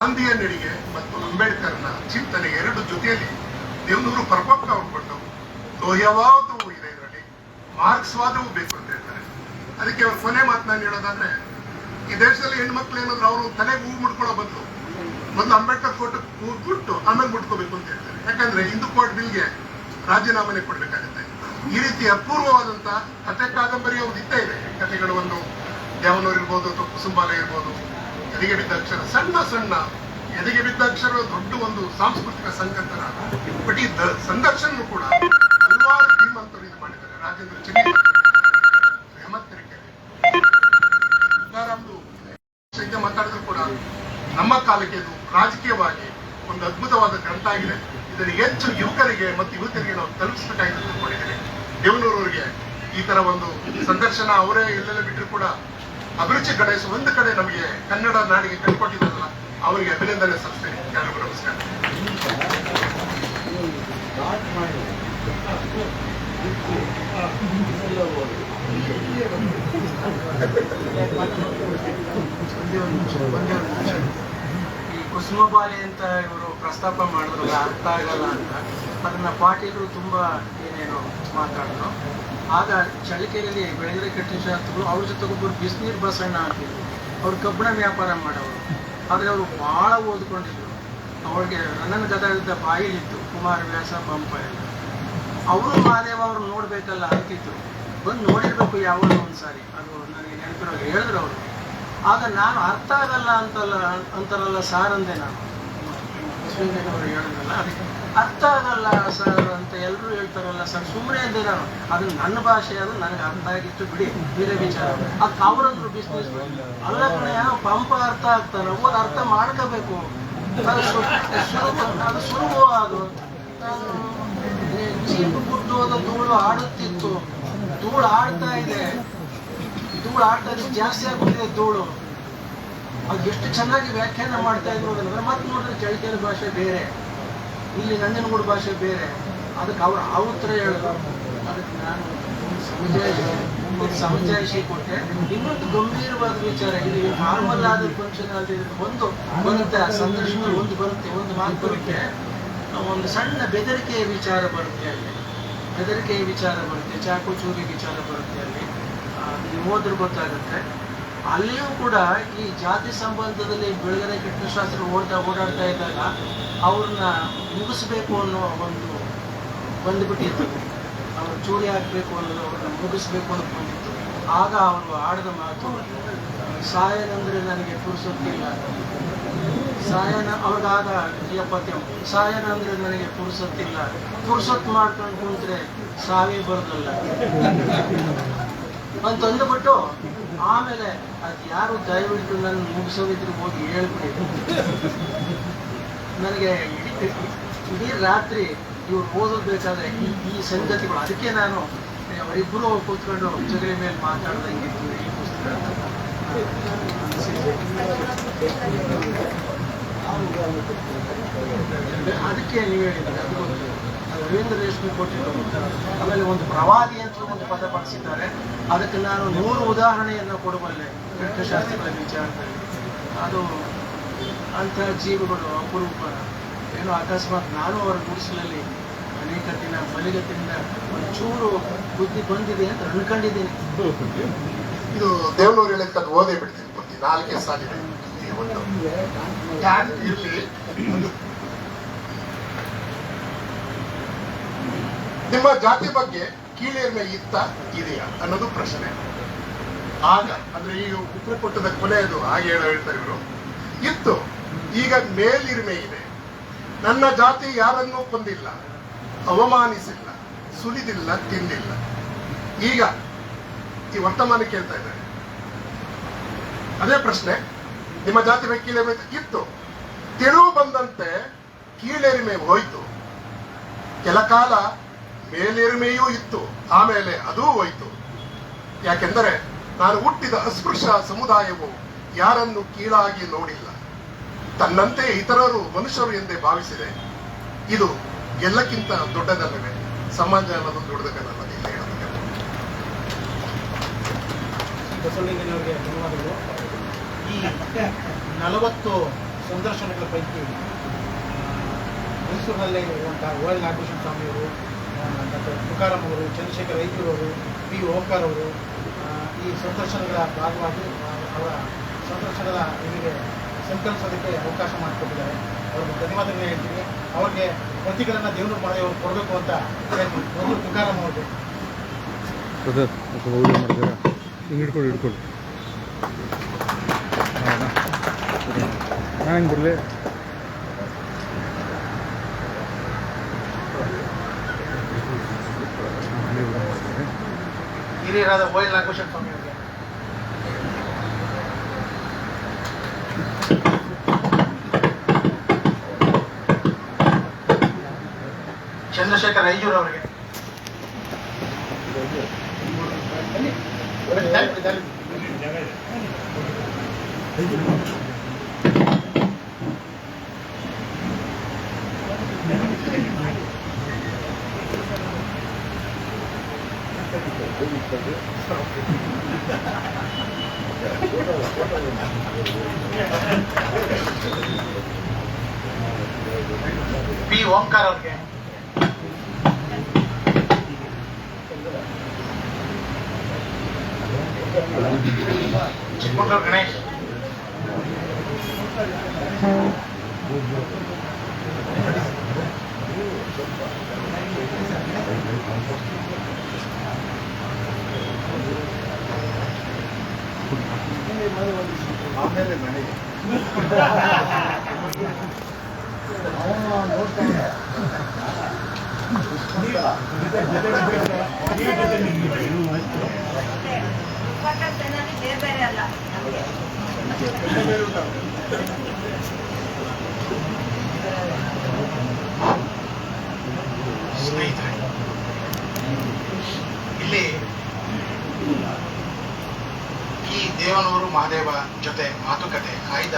ಗಾಂಧಿಯ ನಡಿಗೆ ಮತ್ತು ಅಂಬೇಡ್ಕರ್ನ ಚಿಂತನೆ ಎರಡು ಜೊತೆಯಲ್ಲಿ ದೇವನೂರು ಪರಪಕ್ಕ ಉಳ್ಕೊಂಡು ಲೋಹ್ಯವಾದವು ಇದೆ ಇದರಲ್ಲಿ. ಮಾರ್ಕ್ಸ್ವಾದವು ಬೇಕು ಅಂತ ಹೇಳ್ತಾರೆ. ಅದಕ್ಕೆ ಅವ್ರ ಕೊನೆ ಮಾತನಾಡಿ ಹೇಳೋದಾದ್ರೆ, ಈ ದೇಶದಲ್ಲಿ ಹೆಣ್ಮಕ್ಳು ಏನಾದ್ರು ಅವರು ತಲೆಗೆ ಹೂ ಮುಡ್ಕೊಳ್ಳೋ ಬದಲು ಮೊದಲು ಅಂಬೇಡ್ಕರ್ ಕೋರ್ಟ್ ಬಿಟ್ಟು ಆಮೇಲೆ ಮುಟ್ಕೋಬೇಕು ಅಂತ ಹೇಳ್ತಾರೆ. ಯಾಕಂದ್ರೆ ಹಿಂದೂ ಕೋರ್ಟ್ ಬಿಲ್ಗೆ ರಾಜೀನಾಮೆ ಕೊಡ್ಬೇಕಾಗುತ್ತೆ. ಈ ರೀತಿ ಅಪೂರ್ವವಾದಂತ ಕಥೆ ಕಾದಂಬರಿ ಒಂದು ಇದ್ದೇ ಇದೆ. ಕಥೆಗಳು ಒಂದು ದೇವನೂರು ಇರ್ಬೋದು ಅಥವಾ ಕುಸುಂಬಾಲ ಇರ್ಬೋದು. ಎದೆಗೆ ಬಿದ್ದ ಅಕ್ಷರ, ಸಣ್ಣ ಸಣ್ಣ ಎದೆಗೆ ಬಿದ್ದ ಅಕ್ಷರ ದೊಡ್ಡ ಒಂದು ಸಾಂಸ್ಕೃತಿಕ ಸಂಕಂತರ ಬಟ್ ಈ ಸಂದರ್ಶನ ಕೂಡ ಹಲವಾರು ಧೀಮಂತರು ಇದು ಮಾಡಿದ್ದಾರೆ. ರಾಜೇಂದ್ರ ಚಿನ್ನಿ ಮಾತಾಡಿದ್ರು ಕೂಡ ನಮ್ಮ ಕಾಲಕ್ಕೆ ಇದು ರಾಜಕೀಯವಾಗಿ ಒಂದು ಅದ್ಭುತವಾದ ಗ್ರಂಥ ಆಗಿದೆ. ಇದನ್ನು ಹೆಚ್ಚು ಯುವಕರಿಗೆ ಮತ್ತು ಯುವತಿಯರಿಗೆ ನಾವು ತಲುಪಿಸಬೇಕಾಗಿದೆ ಅಂದ್ಕೊಂಡಿದ್ದೇನೆ ದೇವನೂರವರಿಗೆ ಈ ತರ ಒಂದು ಸಂದರ್ಶನ ಅವರೇ ಎಲ್ಲೆಲ್ಲ ಬಿಟ್ಟರು ಕೂಡ ಅಭಿರುಚಿ ಕಡೆ ಒಂದು ಕಡೆ ನಮಗೆ ಕನ್ನಡ ನಾಡಿಗೆ ಕಟ್ಕೊಟ್ಟಿದ್ದಾರಲ್ಲ ಅವರಿಗೆ ಅಭಿನಂದನೆ ಸಲ್ಲಿಸ್ತೇನೆ. ಎಲ್ಲರಿಗೂ ನಮಸ್ಕಾರ. ಈ ಕುಸುಮಬಾಲಿ ಅಂತ ಇವರು ಪ್ರಸ್ತಾಪ ಮಾಡಿದ್ರಲ್ಲ, ಅರ್ಥ ಆಗಲ್ಲ ಅಂತ. ಅದನ್ನ ಪಾಟೀಲರು ತುಂಬಾ ಏನೇನೋ ಮಾತಾಡಿದ್ರು ಆಗ ಚಳಿಕೆರೆಯಲ್ಲಿ ಕಟ್ಟಿನ ಶಾಸ್ತ್ರಗಳು ಅವ್ರ ಜೊತೆ ಒಬ್ಬರು ಬಿಸಿನೀರು ಬಸಣ್ಣ ಅಂತಿದ್ರು. ಅವ್ರು ಕಬ್ಬಣ ವ್ಯಾಪಾರ ಮಾಡೋರು. ಆದರೆ ಅವರು ಭಾಳ ಓದ್ಕೊಂಡಿದ್ರು. ಅವ್ರಿಗೆ ನನ್ನ ಗದಗದ ಬಾಯಿಲಿತ್ತು ಕುಮಾರವ್ಯಾಸ ಪಂಪ ಎಲ್ಲ ಅವರು ಮಹಾದೇವ ಅವ್ರು ನೋಡಬೇಕಲ್ಲ ಅಂತಿದ್ರು. ಬಂದು ನೋಡಿರ್ಬೇಕು ಯಾವಾಗ ಒಂದ್ಸಾರಿ. ಅದು ನನಗೆ ನೆನಪಿರೋ ಹೇಳಿದ್ರು ಅವರು. ಆಗ ನಾನು ಅರ್ಥ ಆಗಲ್ಲ ಅಂತಲ್ಲ ಅಂತಾರಲ್ಲ ಸಾರ್ ಅಂದೆ ನಾನು. ಅವರು ಹೇಳಿದ್ರಲ್ಲ, ಅದಕ್ಕೆ ಅರ್ಥ ಆಗಲ್ಲ ಸರ್ ಅಂತ ಎಲ್ಲರೂ ಹೇಳ್ತಾರಲ್ಲ ಸರ್. ಸುಮ್ಮನೆ ಅಂದಿರ ಅದು ನನ್ನ ಭಾಷೆ, ಅದು ನನಗೆ ಅರ್ಥ ಆಗಿತ್ತು ಬಿಡಿ. ಬೇರೆ ವಿಚಾರ. ಅದಕ್ಕೆ ಅವರಂದ್ರು ಬಿಸ್ನೆಸ್ ಅಲ್ಲ ಕಣೆ ಪಂಪ ಅರ್ಥ ಆಗ್ತಾನೆ. ಓದ್ ಅರ್ಥ ಮಾಡ್ಕೋಬೇಕು. ಅದು ಸುಲಭ- ಅದು ಸುಲಭ ಅದು ಧೂಳು ಆಡುತ್ತಿತ್ತು. ಧೂಳು ಆಡ್ತಾ ಇದೆ. ಧೂಳು ಆಡ್ತಾ ಇದ್ರೆ ಜಾಸ್ತಿ ಆಗ್ಬಿಟ್ಟಿದೆ ಧೂಳು. ಅದು ಎಷ್ಟು ಚೆನ್ನಾಗಿ ವ್ಯಾಖ್ಯಾನ ಮಾಡ್ತಾ ಇದ್ರು ಅದನ್ನ. ಮತ್ತೆ ನೋಡಿದ್ರೆ ಚಳಿಕೆರೆ ಭಾಷೆ ಬೇರೆ. ಇಲ್ಲಿ ನಂಜನಗೂಡು ಭಾಷೆ ಬೇರೆ. ಅದಕ್ಕೆ ಅವ್ರು ಆ ಉತ್ತರ ಹೇಳಿದ್ರು. ಅದಕ್ಕೆ ನಾನು ಸಮಜಾಯಿಷಿ ಕೊಟ್ಟೆ. ಇನ್ನೊಂದು ಗಂಭೀರವಾದ ವಿಚಾರ ಇದು ನಾರ್ಮಲ್ ಆದ ಫಂಕ್ಷನ್ ಅಲ್ಲಿ ಒಂದು ಬರುತ್ತೆ, ಆ ಸಂದರ್ಶನ ಒಂದು ಬರುತ್ತೆ, ಒಂದು ಮಾತು ಬರುತ್ತೆ. ಒಂದು ಸಣ್ಣ ಬೆದರಿಕೆಯ ವಿಚಾರ ಬರುತ್ತೆ ಅಲ್ಲಿ. ಬೆದರಿಕೆಯ ವಿಚಾರ ಬರುತ್ತೆ, ಚಾಕು ಚೂರಿ ವಿಚಾರ ಬರುತ್ತೆ ಅಲ್ಲಿ. ನೀವು ಗೊತ್ತಾಗುತ್ತೆ. ಅಲ್ಲಿಯೂ ಕೂಡ ಈ ಜಾತಿ ಸಂಬಂಧದಲ್ಲಿ ಬೆಳಗರೆ ಕೃಷ್ಣಶಾಸ್ತ್ರ ಓಡ್ತಾ ಓಡಾಡ್ತಾ ಇದ್ದಾಗ ಅವ್ರನ್ನ ಮುಗಿಸ್ಬೇಕು ಅನ್ನೋ ಒಂದು ಬಂದ್ಬಿಟ್ಟಿತ್ತು. ಅವ್ರು ಚೂರಿ ಹಾಕ್ಬೇಕು ಅನ್ನೋದು ಅವ್ರನ್ನ ಮುಗಿಸ್ಬೇಕು ಅಂತ ಬಂದಿತ್ತು. ಆಗ ಅವರು ಆಡಿದ ಮಾತು ಸಾಯನಂದ್ರೆ ನನಗೆ ಪುರುಸೊತ್ತಿಲ್ಲ. ಸಾಯನ ಅವ್ರಿಗಾಗ ಎಪ್ಪತ್ತೇಳು ಸಾಯನ ಅಂದ್ರೆ ನನಗೆ ಪುರುಸೊತ್ತಿಲ್ಲ. ಪುರುಸೊತ್ ಮಾಡ್ಕೊಂಡು ಕುಂತ್ರೆ ಸಾವೇ ಬರೋದಲ್ಲ. ಅಂತ ತಂದುಬಿಟ್ಟು ಆಮೇಲೆ ಅದು ಯಾರು ದಯವಿಟ್ಟು ನನ್ನ ಮುಗಿಸೋದಿದ್ರು ಹೋಗಿ ಹೇಳ್ಬಿಡಿ ನನಗೆ ಇಡೀ ಇಡೀ ರಾತ್ರಿ ಇವ್ರು ಓದೋದು ಬೇಕಾದ್ರೆ ಈ ಈ ಸಂಗತಿಗಳು. ಅದಕ್ಕೆ ನಾನು ಅವರಿಬ್ಬರು ಕೂತ್ಕೊಂಡು ಜಗಳ ಮೇಲೆ ಮಾತಾಡ್ದಂಗೆ ಈ ಪುಸ್ತಕ ಅದಕ್ಕೆ ನೀವು ಹೇಳಿದ್ರೆ. ಅದು ರವೀಂದ್ರ ರೇಷ್ಮೆ ಕೊಟ್ಟಿದ್ದು. ಆಮೇಲೆ ಒಂದು ಪ್ರವಾದಿ ಅಂತ ಒಂದು ಪದ ಬಳಸಿದ್ದಾರೆ ಅದಕ್ಕೆ ನಾನು ನೂರು ಉದಾಹರಣೆಯನ್ನು ಕೊಡಬಲ್ಲೆ ಶಾಸ್ತ್ರಿಗಳ ವಿಚಾರದಲ್ಲಿ ಅದು ಅಂತಹ ಜೀವಿಗಳು ಅಪರೂಪ. ಏನೋ ಅಕಸ್ಮಾತ್ ನಾನು ಅವರ ಗುಡಿಸಲಲ್ಲಿ ಅನೇಕ ದಿನ ಬಲಿಗತ್ತಿನಿಂದ ಒಂಚೂರು ಬುದ್ಧಿ ಬಂದಿದೆ ಅಂತ ಅನ್ಕೊಂಡಿದ್ದೀನಿ. ಇದು ದೇವನೂರು ಹೇಳಿದ್ದದ್ದು ಓದೇ ಬಿಡ್ತೀನಿ. ಬುದ್ಧಿ ನಾಲ್ಕೇ ಸಾಲಿದೆ ನಿಮ್ಮ ಜಾತಿ ಬಗ್ಗೆ ಕೀಳೇರ್ಮೆ ಇತ್ತ ಇದೆಯಾ? ಅನ್ನೋದು ಪ್ರಶ್ನೆ. ಆಗ, ಅಂದ್ರೆ ಈ ಉಪ್ಪು ಕೊಲೆಯದು ಹಾಗೆ ಹೇಳ ಹೇಳ್ತಾರೆ ಇವರು. ಇತ್ತು, ಈಗ ಮೇಲಿರ್ಮೆ ಇದೆ. ನನ್ನ ಜಾತಿ ಯಾರನ್ನೂ ಕೊಂದಿಲ್ಲ, ಅವಮಾನಿಸಿಲ್ಲ, ಸುಲಿದಿಲ್ಲ, ತಿಂದಿಲ್ಲ. ಈಗ ಈ ವರ್ತಮಾನ ಕೇಳ್ತಾ ಇದ್ದಾರೆ. ಅದೇ ಪ್ರಶ್ನೆ, ನಿಮ್ಮ ಜಾತಿ ಮೇಲೆ ಇತ್ತು? ತಿಳಿವು ಬಂದಂತೆ ಕೀಳೆರಿಮೆ ಹೋಯ್ತು. ಕೆಲ ಕಾಲ ಮೇಲೆರಿಮೆಯೂ ಇತ್ತು, ಆಮೇಲೆ ಅದೂ ಹೋಯ್ತು. ಯಾಕೆಂದರೆ ನಾನು ಹುಟ್ಟಿದ ಅಸ್ಪೃಶ್ಯ ಸಮುದಾಯವು ಯಾರನ್ನು ಕೀಳಾಗಿ ನೋಡಿಲ್ಲ. ತನ್ನಂತೆ ಇತರರು ಮನುಷ್ಯರು ಎಂದೇ ಭಾವಿಸಿದೆ. ಇದು ಎಲ್ಲಕ್ಕಿಂತ ದೊಡ್ಡದಲ್ಲವೇ? ಸಮಾಜ ಅನ್ನೋದು ದೊಡ್ಡದಕ್ಕಲ್ಲ ಇಲ್ಲ ಧನ್ಯವಾದಗಳು. ಈ ನಲವತ್ತು ಸಂದರ್ಶನಗಳ ಪೈಕಿ ಮೈಸೂರಿನಲ್ಲೇ ಇರುವಂತಹ ವರ್ಲ್ಡ್ ಸ್ವಾಮಿಯವರು ತುಕಾರಾಮ್ ಅವರು, ಚಂದ್ರಶೇಖರ್ ರೈತರವರು ಪಿ ಓಂಕಾರ್ ಅವರು ಈ ಸಂದರ್ಶನಗಳ ಭಾಗವಾಗಿ ಅವರ ಸಂದರ್ಶನದ ನಿಮಗೆ ಸಂಕಲ್ಪಿಸೋದಕ್ಕೆ ಅವಕಾಶ ಮಾಡಿಕೊಟ್ಟಿದ್ದಾರೆ. ಅವ್ರಿಗೆ ಧನ್ಯವಾದಗಳು ಹೇಳ್ತೀನಿ. ಅವ್ರಿಗೆ ಪ್ರತಿಗಳನ್ನ ದೇವರು ಮಾಡಿ ಅವ್ರು ಕೊಡಬೇಕು ಅಂತ ಮೊದಲು ತುಕಾರಾಮ್ ಅವ್ರಿಗೆ. ಹಿಡ್ಕೊಂಡು ಸ್ವಲ್ಪ ವಿಡಿಯೋ ಮಾಡ್ತೀರಾ? ಹಿಂಗೆ ಹಿಡ್ಕೊಳ್ಳಿ ಹಿಡ್ಕೊಳ್ಳಿ. ಹಾಂ ನಾನು ಹೆಂಗೆ ಬರಲಿ ಹಿರಿಯರಾದ ಓ ಎಲ್ ನಾಗಭೂಷಣ ಸ್ವಾಮಿ ಅವರಿಗೆ ಚಂದ್ರಶೇಖರ್ ಐಜೂರ್ ಅವರಿಗೆ ಪಿ ಓಂಕಾರ್ ಅವ್ರಿಗೆ ಚಿಕ್ಕಮಗಳೂರು ಗಣೇಶ್ ಆಮೇಲೆ ಮನೆಗೆ ಬೇರೆ ಬೇರೆ ಅಲ್ಲ ನಮಗೆ ಸ್ನೇಹಿತರೆ ಇಲ್ಲಿ ಈ ಮಹಾದೇವ ಜೊತೆ ಮಾತುಕತೆ ಆಯ್ದ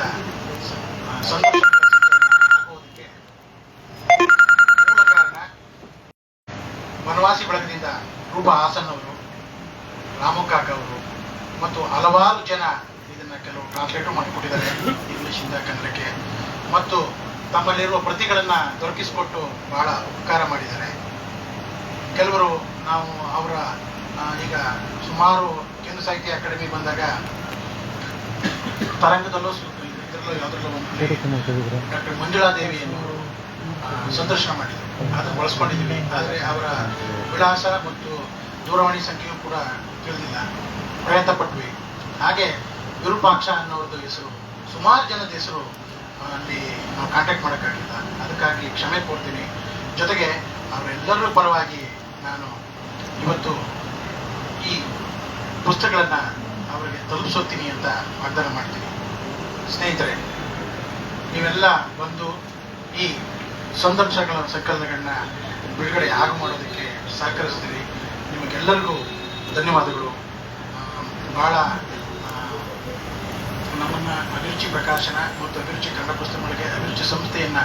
ವನವಾಸಿ ಬಳಗದಿಂದ ರೂಪ ಹಾಸನ್ ಅವರು ರಾಮು ಕಾಕ ಅವರು ಮತ್ತು ಹಲವಾರು ಜನ ಇದನ್ನ ಕೆಲವು ಟ್ರಾನ್ಸ್ಲೇಟ್ ಮಾಡಿಕೊಟ್ಟಿದ್ದಾರೆ ಇಂಗ್ಲಿಷಿಂದ ಕನ್ನಡಕ್ಕೆ. ಮತ್ತು ತಮ್ಮಲ್ಲಿರುವ ಪ್ರತಿಗಳನ್ನ ದೊರಕಿಸಿಕೊಟ್ಟು ಬಹಳ ಉಪಕಾರ ಮಾಡಿದ್ದಾರೆ. ಕೆಲವರು ನಾವು ಅವರ ಈಗ ಸುಮಾರು ಸಾಹಿತ್ಯ ಅಕಾಡೆಮಿ ಬಂದಾಗ ತರಂಗದಲ್ಲೂ ಇದರಲ್ಲೂ ಯಾವುದ್ರಲ್ಲೂ ಒಂದು ಡಾಕ್ಟರ್ ಮಂಜುಳಾ ದೇವಿಯನ್ನು ಆ, ಸಂದರ್ಶನ ಮಾಡಿದ್ರು. ಅದನ್ನು ಬಳಸ್ಕೊಂಡಿದ್ದೀವಿ. ಆದರೆ ಅವರ ವಿಳಾಸ ಮತ್ತು ದೂರವಾಣಿ ಸಂಖ್ಯೆಯೂ ಕೂಡ ತಿಳಿದಿಲ್ಲ. ಪ್ರಯತ್ನ ಪಟ್ವಿ. ಹಾಗೆ ವಿರೂಪಾಕ್ಷ ಅನ್ನೋರ್ದು ಹೆಸರು. ಸುಮಾರು ಜನದ ಹೆಸರು ಅಲ್ಲಿ ನಾವು ಕಾಂಟ್ಯಾಕ್ಟ್ ಮಾಡೋಕ್ಕಾಗಿಲ್ಲ. ಅದಕ್ಕಾಗಿ ಕ್ಷಮೆ ಕೋರ್ತೀನಿ. ಜೊತೆಗೆ ಅವರೆಲ್ಲರ ಪರವಾಗಿ ನಾನು ಇವತ್ತು ಪುಸ್ತಕಗಳನ್ನು ಅವರಿಗೆ ತಲುಪಿಸುತ್ತೀನಿ ಅಂತ ವಾಗ್ದಾನ ಮಾಡ್ತೀನಿ. ಸ್ನೇಹಿತರೆ, ನೀವೆಲ್ಲ ಬಂದು ಈ ಸಂದರ್ಶಗಳ ಸಂಕಲನಗಳನ್ನ ಬಿಡುಗಡೆ ಯಾರು ಮಾಡೋದಕ್ಕೆ ಸಹಕರಿಸ್ತೀರಿ. ನಿಮಗೆಲ್ಲರಿಗೂ ಧನ್ಯವಾದಗಳು. ಭಾಳ ನಮ್ಮನ್ನ ಅಭಿರುಚಿ ಪ್ರಕಾಶನ ಮತ್ತು ಅಭಿರುಚಿ ಕನ್ನಡ ಪುಸ್ತಕಗಳಿಗೆ ಅಭಿರುಚಿ ಸಂಸ್ಥೆಯನ್ನ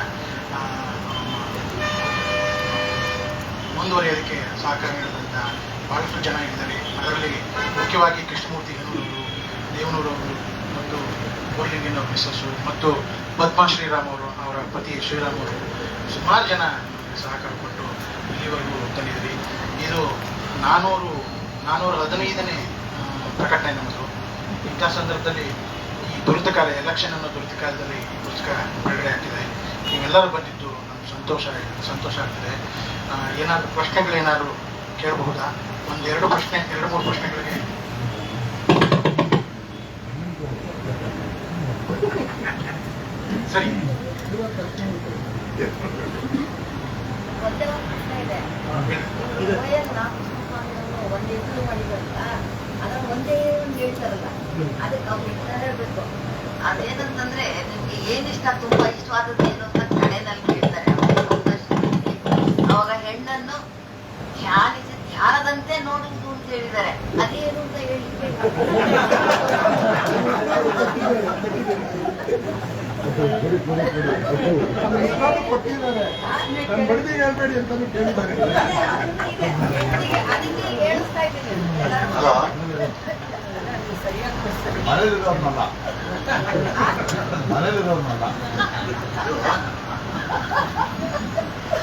ಮುಂದುವರಿಯೋದಕ್ಕೆ ಸಹಕಾರ ನೀಡಿದಂಥ ಬಹಳಷ್ಟು ಜನ ಇದ್ದಾರೆ. ಅದರಲ್ಲಿ ಮುಖ್ಯವಾಗಿ ಕೃಷ್ಣಮೂರ್ತಿ ಹೆಣ್ಣೂರವರು ಅವರು ಮತ್ತು ಬೋರ್ಲಿಂಗಿನ ಮಿಸಸ್ಸು ಮತ್ತು ಪದ್ಮಾ ಶ್ರೀರಾಮ್ ಅವರು, ಅವರ ಪತಿ ಶ್ರೀರಾಮ್ ಅವರು ಸುಮಾರು ಜನ ಸಹಕಾರ ಕೊಟ್ಟು ಇಲ್ಲಿವರೆಗೂ ತಂದಿದ್ದೀವಿ ಇದು ನಾನೂರು, ನಾನೂರ ಹದಿನೈದನೇ ಪ್ರಕಟಣೆ ನಮ್ಮದು. ಇಂಥ ಸಂದರ್ಭದಲ್ಲಿ ಈ ದುರಿತ ಕಾಲ ಎಲೆಕ್ಷನ್ ಅನ್ನೋ ದುರಿತ ಕಾಲದಲ್ಲಿ ಈ ಪುಸ್ತಕ ಬಿಡುಗಡೆ ಆಗ್ತಿದೆ. ನೀವೆಲ್ಲರೂ ಬಂದಿದ್ದು ನಮ್ಗೆ ಸಂತೋಷ ಸಂತೋಷ ಆಗ್ತಿದೆ. ಏನಾದರೂ ಪ್ರಶ್ನೆಗಳೇನಾದ್ರು ಕೇಳಬಹುದಾ? ಒಂದೆರಡು ಪ್ರಶ್ನೆ, ಎರಡು ಮೂರು ಪ್ರಶ್ನೆಗಳಿಗೆ. ಸರಿ. ಒಂದೇ ಹೇಳ್ತಾರಲ್ಲ ಅದಕ್ಕೆ ಅವ್ರು ಅದೇನಂತಂದ್ರೆ ನಿಮ್ಗೆ ಏನ್ ತುಂಬಾ ಇಷ್ಟವಾದದ್ದು ಏನು ಅಂತ ಕಡೆನಲ್ಲಿ ಕೇಳ್ತಾರೆ ಅವಾಗ ಹೆಣ್ಣನ್ನು ಧ್ಯಾನಿಸಿ ಧ್ಯಾನದಂತೆ ನೋಡುವುದು ಅಂತ ಹೇಳಿದ್ದಾರೆ. ಅದೇನು ಅಂತ ಹೇಳಿದ್ದಾರೆ ಹೇಳ್ಬೇಡಿ ಅಂತ ಕೇಳಿದ್ದಾರೆ ಅದಕ್ಕೆ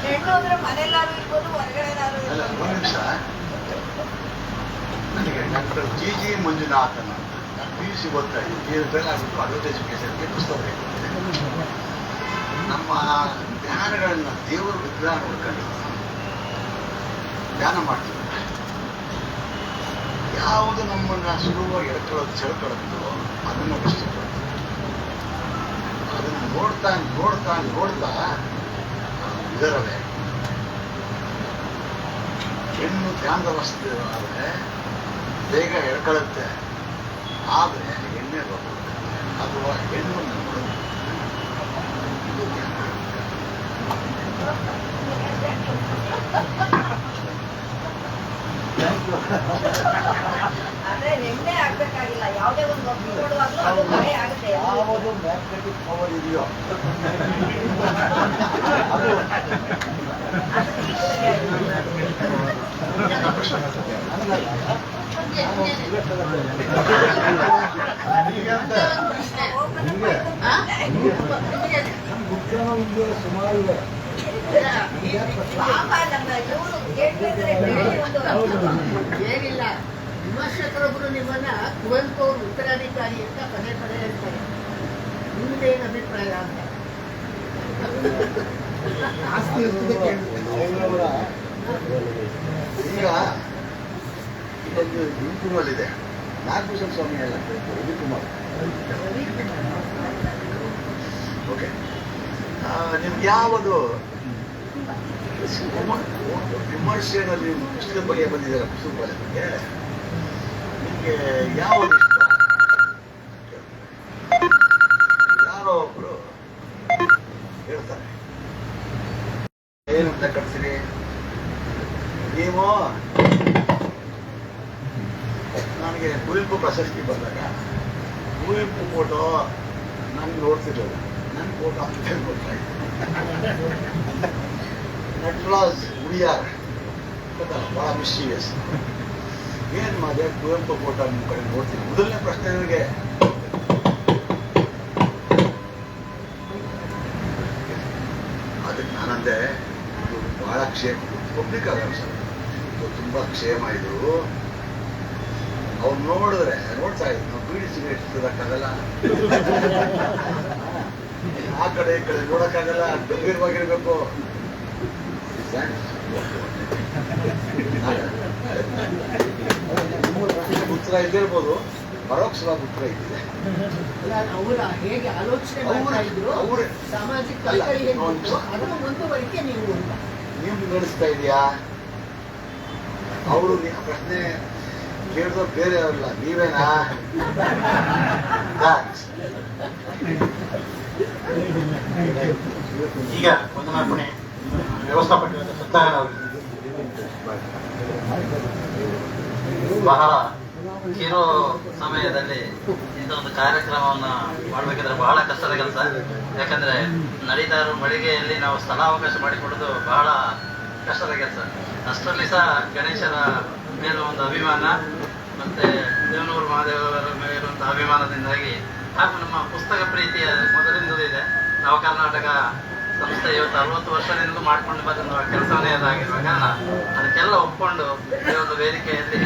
ಹೆಣ್ಣು ಅಂದ್ರೆ ಇರ್ಬೋದು ಇರ್ಬೋದು. ನಿಮಿಷ. ನನಗೆ ಡಾಕ್ಟರ್ ಜಿ ಜಿ ಮಂಜುನಾಥನ್ ನಾನು ಪಿ ಯು ಸಿ ಓದ್ತಾ ಇದ್ದೀನಿ ಫೇಲ್ ಆಗಿಬಿಟ್ಟು ಪುಸ್ತಕ ನಮ್ಮ ಧ್ಯಾನಗಳನ್ನ ದೇವರ ವಿಗ್ರಹ ನೋಡ್ಕೊಂಡು ಧ್ಯಾನ ಮಾಡ್ತೀವಿ ಯಾವುದು ನಮ್ಮನ್ನ ಸುಲಭವಾಗಿ ಎಳ್ಕೊಳ್ಳೋದು ಸೆಳ್ಕೊಳ್ಳುತ್ತೋ ಅದನ್ನು ಇಷ್ಟಪಡ್ತೀವಿ ಅದನ್ನು ನೋಡ್ತಾ ನೋಡ್ತಾ ನೋಡ್ತಾ ಇದರವೇ ಹೆಣ್ಣು ಧ್ಯಾನದ ವಸ್ತಿದ್ರೆ ಬೇಗ ಎಳ್ಕೊಳ್ಳುತ್ತೆ ಆದರೆ ಹೆಣ್ಣೆ ಬರುತ್ತೆ ಅಥವಾ ಹೆಣ್ಣು. ಆದ್ರೆ ಎಣ್ಣೆ ಆಗ್ಬೇಕಾಗಿಲ್ಲ ಯಾವುದೇ ಒಂದು ನೋಡುವಾಗ್ಲೂ ಅದು ಮನೆ ಆಗುತ್ತೆ ಯಾವುದು ಮ್ಯಾಗ್ನೆಟಿಕ್ ಪವರ್ ಇದೆಯೋ ಅದು ಸುಮಾರು ಇದೆ ಪಾಪ ನಮ್ಮ ಇವರು ಕೇಳ್ಬೇಕಾದ್ರೆ ಕೇಳಿ ಒಂದು ಏನಿಲ್ಲ ವಿಮರ್ಶಕರೊಬ್ಬರು ನಿಮ್ಮನ್ನ ಕುವೆಂಪು ಅವರು ಉತ್ತರಾಧಿಕಾರಿ ಅಂತ ಪದೇ ಪದೇ ಹೇಳ್ತಾರೆ. ನಿಮ್ದೇನು ಅಭಿಪ್ರಾಯ ಅಂತ? ಈಗ ಇದೊಂದು ಗುಂಪುನಲ್ಲಿದೆ ನಾಗಭೂಷಣ ಸ್ವಾಮಿ ಅಲ್ಲ ರವಿಕುಮಾರ್ ಓಕೆ ನಿಮ್ಗೆ ಯಾವುದು ವಿಮರ್ಶೆಯಲ್ಲಿ ಪುಸ್ತಕದ ಬಗ್ಗೆ ಬಂದಿದ್ದಾರೆ? ಪುಸ್ತಕದ ಬಗ್ಗೆ ನಿಮಗೆ ಯಾವ ಯಾರೋ ಒಬ್ರು ಹೇಳ್ತಾರೆ ಏನಂತ ಕಟ್ತೀರಿ ನೀವು ನನಗೆ ಕುವೆಂಪು ಪ್ರಶಸ್ತಿ ಬಂದಾಗ ಕುವೆಂಪು ಫೋಟೋ ನಾನು ನೋಡ್ತಿರ್ಲಿಲ್ಲ ನನ್ನ ಫೋಟೋ ಅಂತ ಗೊತ್ತಾ ನಟರಾಜ್ ಉಡಿಯಾರ್ ಗೊತ್ತಲ್ಲ ಭಾಳ ಮಿಸ್ಟೀರಿಯಸ್ ಏನು ಮಾಡಿದೆ ಕುವೆಂಪು ಫೋಟೋ ನಿಮ್ಮ ಕಡೆ ನೋಡ್ತೀನಿ. ಮೊದಲನೇ ಪ್ರಶ್ನೆ ನನಗೆ ಅದಕ್ಕೆ ನಾನಂದೆ ಇದು ಬಹಳ ಕ್ಷೇಮ, ಪಬ್ಲಿಕ್ ಸರ್ ಇದು ತುಂಬಾ ಕ್ಷೇಮ ಇದು. ಅವ್ರು ನೋಡಿದ್ರೆ, ನೋಡ್ತಾ ಇದ್ರು, ನಾವು ಬೀಡಿ ಸಿಗರೇಟ್ ತಿನ್ನಕ್ಕಾಗಲ್ಲ. ಆ ಕಡೆ ಈ ಕಡೆ ನೋಡೋಕ್ಕಾಗಲ್ಲ, ಗಂಭೀರವಾಗಿರ್ಬೇಕು. ಉತ್ತರ ಇದ್ದಿರ್ಬೋದು ಪರೋಕ್ಷವಾದ ಉತ್ತರ ಇದ್ದಿದೆ. ಅವರ ಹೇಗೆ ಆಲೋಚನೆ ನೀವು ನಡೆಸ್ತಾ ಇದೆಯಾ? ಅವರು ಪ್ರಶ್ನೆ ಕೇಳಿದ್ರು ಬೇರೆ ಅವರಲ್ಲ ನೀವೇನಾ? ಈಗ ಒಂದು ವಂದನಾರ್ಪಣೆ ವ್ಯವಸ್ಥಾಪಕ ಸತ್ಯನಾರಾಯಣ ಅವರು ಬಹಳ ಕಿರೋ ಸಮಯದಲ್ಲಿ ಇಂಥ ಒಂದು ಕಾರ್ಯಕ್ರಮವನ್ನ ಮಾಡ್ಬೇಕಿದ್ರೆ ಬಹಳ ಕಷ್ಟದ ಕೆಲಸ. ಯಾಕಂದ್ರೆ ನಡೀತಾ ಮಳಿಗೆಯಲ್ಲಿ ನಾವು ಸ್ಥಳಾವಕಾಶ ಮಾಡಿಕೊಡೋದು ಬಹಳ ಕಷ್ಟದ ಕೆಲಸ. ಅಷ್ಟರಲ್ಲಿ ಸಹ ಗಣೇಶರ ಮೇಲೂ ಒಂದು ಅಭಿಮಾನ, ಮತ್ತೆ ದೇವನೂರು ಮಹಾದೇವರ ಮೇಲಿರುವಂತಹ ಅಭಿಮಾನದಿಂದಾಗಿ ಹಾಗೂ ನಮ್ಮ ಪುಸ್ತಕ ಪ್ರೀತಿಯ ಮೊದಲಿಂದಲೂ ಇದೆ. ನಾವು ಕರ್ನಾಟಕ ಸಂಸ್ಥೆ ಇವತ್ತು ಅರವತ್ತು ವರ್ಷದಿಂದಲೂ ಮಾಡ್ಕೊಂಡು ಬಂದ ಕೆಲಸವೇ ಅದಾಗಿರುವ ಕಾರಣ ಅದಕ್ಕೆಲ್ಲ ಒಪ್ಕೊಂಡು ಈ ಒಂದು ವೇದಿಕೆಯಲ್ಲಿ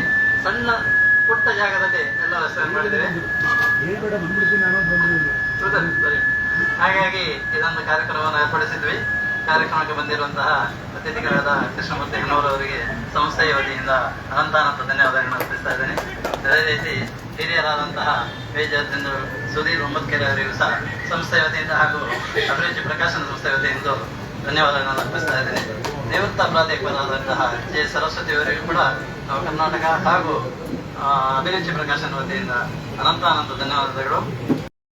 ಸಣ್ಣ ಪುಟ್ಟ ಜಾಗದಲ್ಲಿ ಎಲ್ಲ ವ್ಯವಸ್ಥೆ ಮಾಡಿದ್ದೇವೆ. ಹಾಗಾಗಿ ಇದೊಂದು ಕಾರ್ಯಕ್ರಮವನ್ನು ಏರ್ಪಡಿಸಿದ್ವಿ. ಕಾರ್ಯಕ್ರಮಕ್ಕೆ ಬಂದಿರುವಂತಹ ಅತಿಥಿಗಳಾದ ಕೃಷ್ಣಮೂರ್ತಿ ಅಣ್ಣವರವರಿಗೆ ಸಂಸ್ಥೆಯ ವತಿಯಿಂದ ಅನಂತಾನಂತ ಧನ್ಯವಾದಗಳನ್ನು ಅರ್ಪಿಸ್ತಾ ಇದ್ದೇನೆ. ಅದೇ ರೀತಿ ಹಿರಿಯರಾದಂತಹ ಮೇಜರ್ ಸುಧೀರ್ ಒಂಬತ್ಕೆರೆ ಅವರಿಗೂ ಸಹ ಸಂಸ್ಥೆಯ ವತಿಯಿಂದ ಹಾಗೂ ಅಭಿರುಚಿ ಪ್ರಕಾಶನ ಸಂಸ್ಥೆಯ ವತಿಯಿಂದ ಧನ್ಯವಾದಗಳನ್ನು ಅರ್ಪಿಸ್ತಾ ಇದ್ದೇನೆ. ನಿವೃತ್ತ ಪ್ರಾಧ್ಯಾಪಕರಾದಂತಹ ಜೆ ಸರಸ್ವತಿ ಅವರಿಗೂ ಕೂಡ ಕರ್ನಾಟಕ ಹಾಗೂ ಅಭಿರುಚಿ ಪ್ರಕಾಶನ ವತಿಯಿಂದ ಅನಂತ ಅನಂತ ಧನ್ಯವಾದಗಳು.